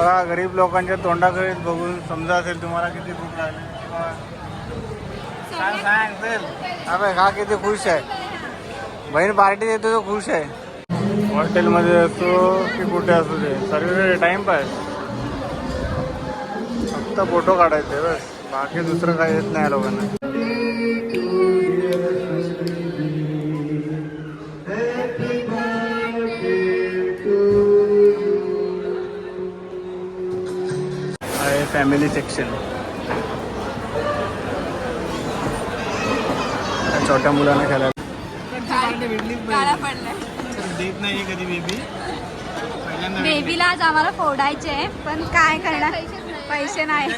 बघा गरीब लोकांच्या तोंडाकडे बघून समजा असेल तुम्हाला किती भूक लागली. किंवा सांग सांग चल. हा किती खुश आहे. बहीण पार्टी देतो तो खुश आहे. हॉटेलमध्ये असतो की कुठे असू दे सर्व टाइमपास फक्त फोटो काढायचे बस. बाकी दुसरं काही येत नाही लोकांना. फॅमिली सेक्शन छोट्या मुलांना खेळायला. काळा पडलाय. देत नाही कधी बेबी पहिल्यांदा बेबीला आज आम्हाला फोडायचे पण काय करणार? पैसे नाही.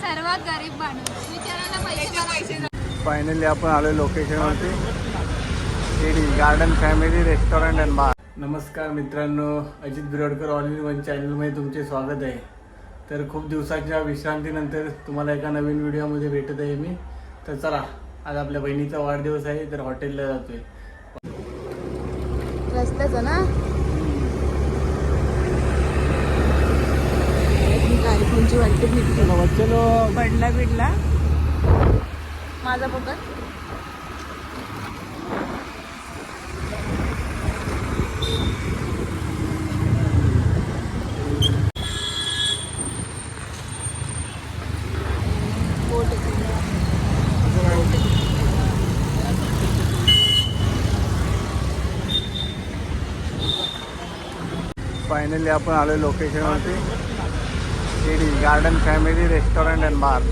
सर्वात गरीब माणूस. फायनली आपण आलो लोकेशनवरती garden family restaurant and bar नमस्कार मित्रांनो Ajit Birodkar all in one चॅनलमध्ये तुमचे स्वागत आहे. तर खूप दिवसाच्या विश्रांतीनंतर तुम्हाला एका नवीन व्हिडिओमध्ये भेटत आहे मी. तर चला आज आपल्या बहिणीचा वाढदिवस आहे तर हॉटेलला जातोय. रस्त्याचं ना? वाटते पडला बिडला माझा पकड फायनली आपण आलो लोकेशनवरती Shirdi garden family restaurant and bar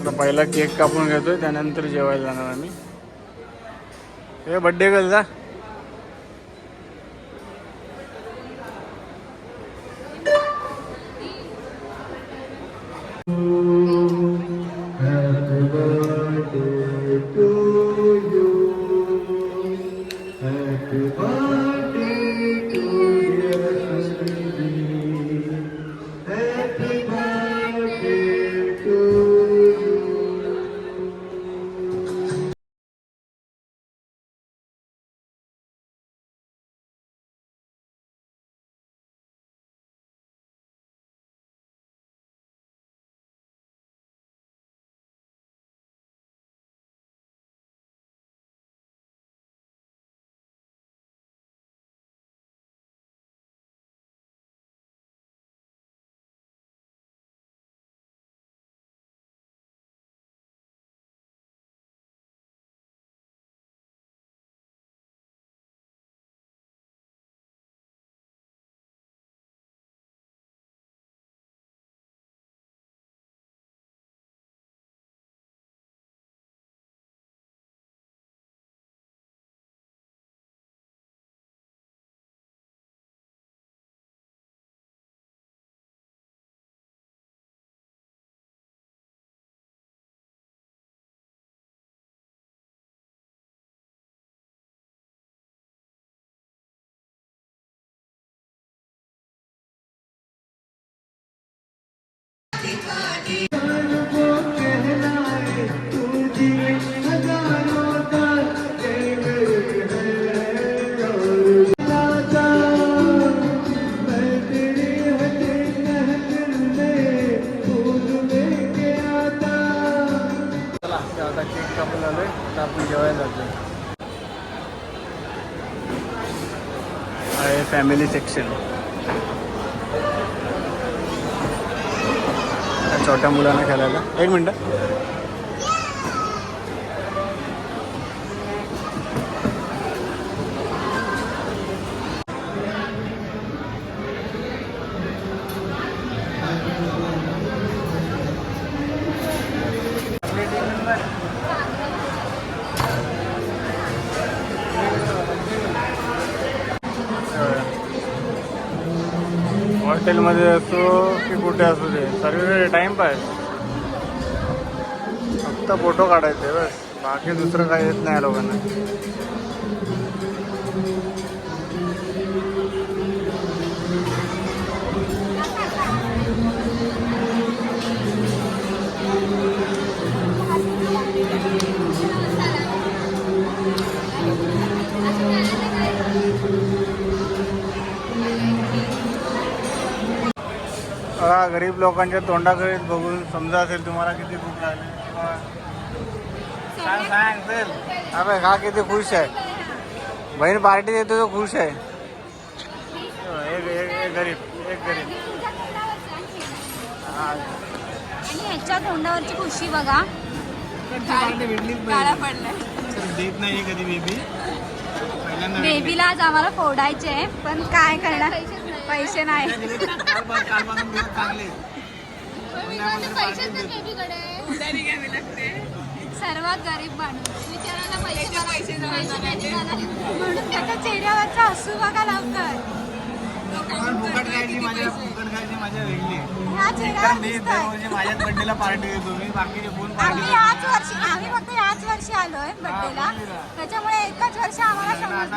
आता पहिला केक कापून घेतोय त्यानंतर जेवायला जाणार आम्ही. हे बड्डे कल जा फॅमिली सेक्शन छोट्या मुलांना खेळायला. एक मिनटं. हॉटेलमध्ये असो की कुठे असू दे सर्व टाइमपास फक्त फोटो काढायचे बस. बाकी दुसरं काही येत नाही लोकांना. गरीब लोकांच्या तोंडाकडे बघून समजा असेल तुम्हाला किती भूक लागली किंवा सांग सांग चल. अबे हा किती खुश आहे. बहीण पार्टी देतो तो खुश आहे. एक एक एक गरीब एक गरीब. हा. आणि ह्याच्या तोंडावरची खुशी बघा. काळा पडलाय. पाहिजे देत नाही कधी बेबी पहिल्यांदा भेटली. बेबीला आज आम्हाला फोडायचे आहे पण काय करणार? पैसे नाही. सर्वात गरीब माणूस. म्हणून त्याच्या चेहऱ्यावरचा हसू बघा लवकर. पण फुकट खायची माझ्या फुकट खायची माझ्या वेगळी ह्या तर चेहऱ्यावर मी दिसतंय. दरवर्षी माझ्याच बर्थडेला पार्टी देतो मी. बाकीचे फोन आम्ही वर्षी आम्ही फक्त याच वर्षी आलोय बर्थडेला. त्याच्यामुळे एकच वर्ष आम्हाला समजलं.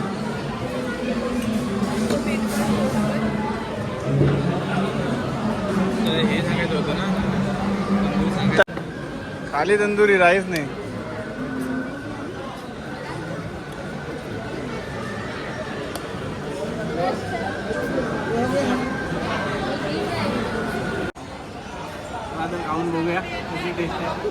हे सांगायचं होतं ना. खाली तंदुरी राईस नाही. खाऊन बघूया कशी टेस्ट आहे.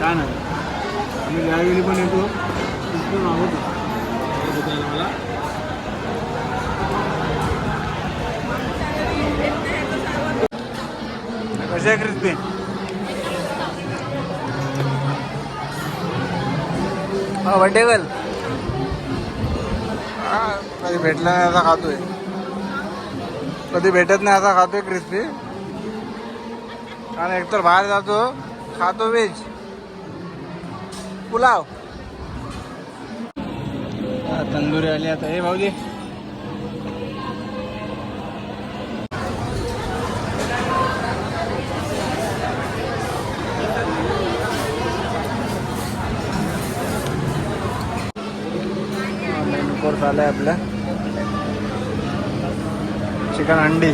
छान आहे. आम्ही ज्यावेळी पण येतो मागवतो मला हा वटेगल हा कधी भेटला नाही असा खातोय. कधी भेटत नाही असा खातोय क्रिस्पी कारण एकतर बाहेर जातो खातो व्हेज पुलाव. तंदुरी आली आता. हे भाऊजी. आलाय आपल्या चिकन अंडी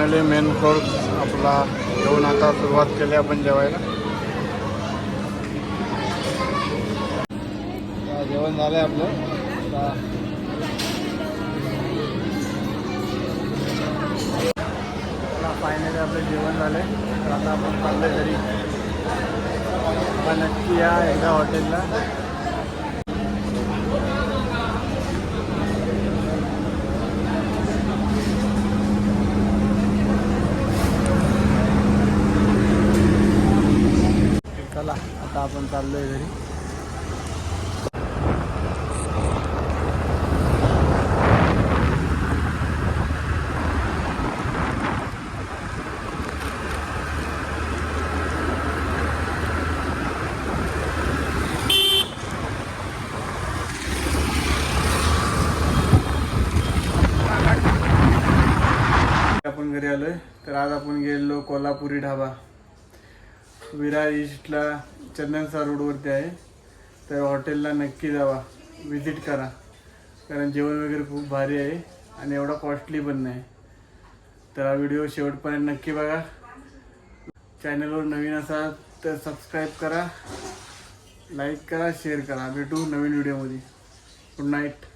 फायनली मेन कोर्स आपला घेऊन आता सुरुवात केली आपण जेवायला. जेवण झालं आहे आपलं फायनली आपलं जेवण झालंय. तर आता आपण चाललं घरी. नक्की या एकदा हॉटेलला चला आता आपण चाललोय घरी. आपण घरी आलोय. तर आज आपण गेलो कोल्हापुरी ढाबा. विरार ईस्टला चंदनसा रोडवरती आहे. तर हॉटेलला नक्की जावा. विजिट करा. कारण जेवण वगैरे खूप भारी आहे आणि एवढा कॉस्टली पण नाही. तर हा व्हिडिओ शेवटपर्यंत नक्की बघा. चॅनलवर नवीन असाल तर सबस्क्राईब करा. लाईक करा शेअर करा. भेटू नवीन व्हिडिओमध्ये गुड नाईट